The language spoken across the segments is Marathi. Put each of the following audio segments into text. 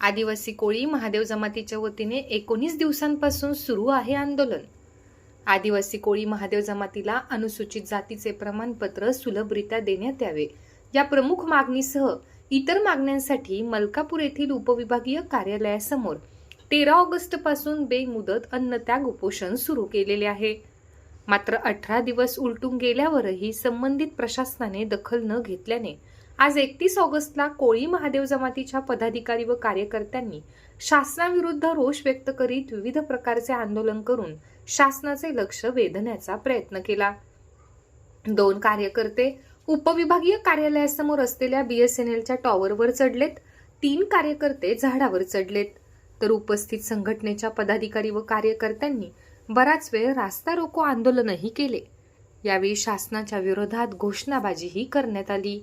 आदिवासी कोळी महादेव जमातीच्या वतीने एकोणीस दिवसांपासून सुरू आहे आंदोलन. आदिवासी कोळी महादेव जमातीला अनुसूचित जातीचे प्रमाणपत्र सुलभरित्या देण्यात यावे. या प्रमुख मागणीसह इतर मागण्यांसाठी मलकापूर येथील उपविभागीय कार्यालयासमोर तेरा ऑगस्टपासून बेमुदत अन्नत्याग उपोषण सुरू केलेले आहे. मात्र अठरा दिवस उलटून गेल्यावरही संबंधित प्रशासनाने दखल न घेतल्याने आज एकतीस ऑगस्टला कोळी महादेव जमातीच्या पदाधिकारी व कार्यकर्त्यांनी शासनाविरुद्ध रोष व्यक्त करीत विविध प्रकारचे आंदोलन करून शासनाचे लक्ष वेधण्याचा प्रयत्न केला. दोन कार्यकर्ते उपविभागीय कार्यालयासमोर असलेल्या बीएसएनएलच्या टॉवरवर चढलेत. तीन कार्यकर्ते झाडावर चढलेत. तर उपस्थित संघटनेच्या पदाधिकारी व कार्यकर्त्यांनी बराच वेळ रास्ता रोको आंदोलनही केले. यावेळी शासनाच्या विरोधात घोषणाबाजीही करण्यात आली.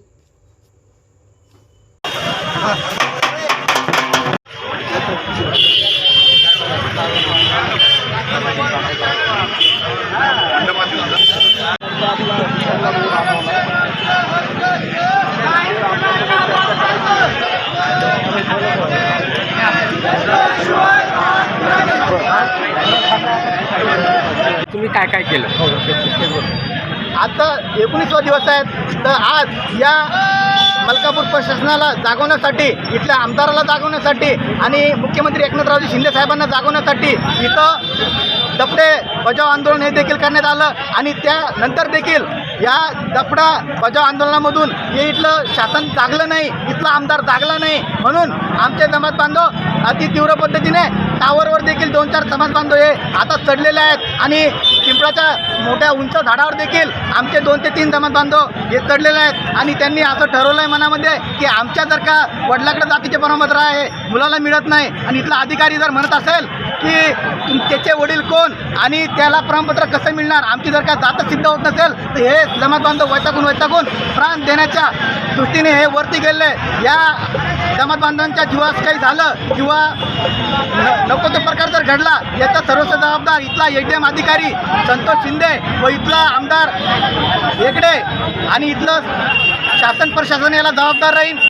तुम्ही काय काय केलं? हो, हो, आता एकोणीसवा दिवस आहेत तर आज या मलकापूर प्रशासनाला जागवण्यासाठी इथल्या आमदाराला जागवण्यासाठी आणि मुख्यमंत्री एकनाथरावजी शिंदे साहेबांना जागवण्यासाठी इथं दपडे बजाव आंदोलन हे देखील करण्यात आलं. आणि त्यानंतर देखील या दफडा बजाव आंदोलनामधून हे इथलं शासन जागलं नाही इथला आमदार जागला नाही. म्हणून आमचे समाज बांधव अति तीव्र पद्धतीने टावरवर देखील दोन चार समाज बांधव हे आता चढलेले आहेत. आणि पिंपळाच्या मोठ्या उंच झाडावर देखील आमचे दोन ते तीन जमात बांधव हे चढलेले आहेत. आणि त्यांनी असं ठरवलं आहे मनामध्ये की आमच्या जर का वडिलाकडे जातीचे प्रमाणपत्र आहे मुलाला मिळत नाही. आणि इथला अधिकारी जर म्हणत असेल की त्याचे वडील कोण आणि त्याला प्रमाणपत्र कसं मिळणार? आमची जर का जात सिद्ध होत नसेल तर हे जमात बांधव वैतागून वैतागून प्राण देण्याच्या दृष्टीने हे वरती गेले. या जमात बांधवांच्या जीवास काही झालं किंवा नको तो प्रकार जर घडला याचा सर्वस्व जबाबदार इथला ए एम अधिकारी संतोष शिंदे व इथला आमदार हेगडे आणि इथलं शासन प्रशासन याला जबाबदार राहील